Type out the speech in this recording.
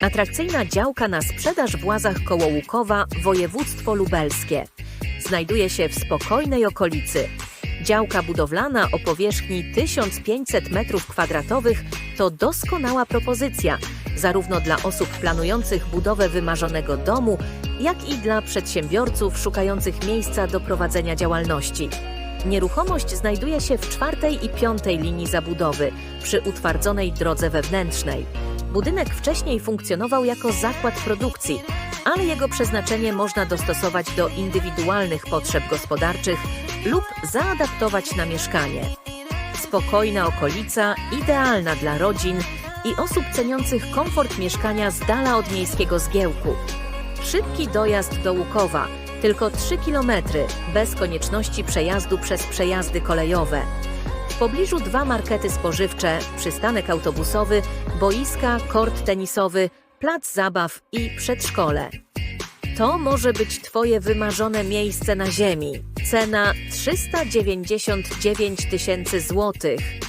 Atrakcyjna działka na sprzedaż w Łazach koło Łukowa, województwo lubelskie. Znajduje się w spokojnej okolicy. Działka budowlana o powierzchni 1500 m2 to doskonała propozycja, zarówno dla osób planujących budowę wymarzonego domu, jak i dla przedsiębiorców szukających miejsca do prowadzenia działalności. Nieruchomość znajduje się w czwartej i piątej linii zabudowy, przy utwardzonej drodze wewnętrznej. Budynek wcześniej funkcjonował jako zakład produkcji, ale jego przeznaczenie można dostosować do indywidualnych potrzeb gospodarczych lub zaadaptować na mieszkanie. Spokojna okolica, idealna dla rodzin i osób ceniących komfort mieszkania z dala od miejskiego zgiełku. Szybki dojazd do Łukowa, tylko 3 km, bez konieczności przejazdu przez przejazdy kolejowe. Pobliżu dwa markety spożywcze, przystanek autobusowy, boiska, kort tenisowy, plac zabaw i przedszkole. To może być Twoje wymarzone miejsce na ziemi. Cena 399 tysięcy złotych.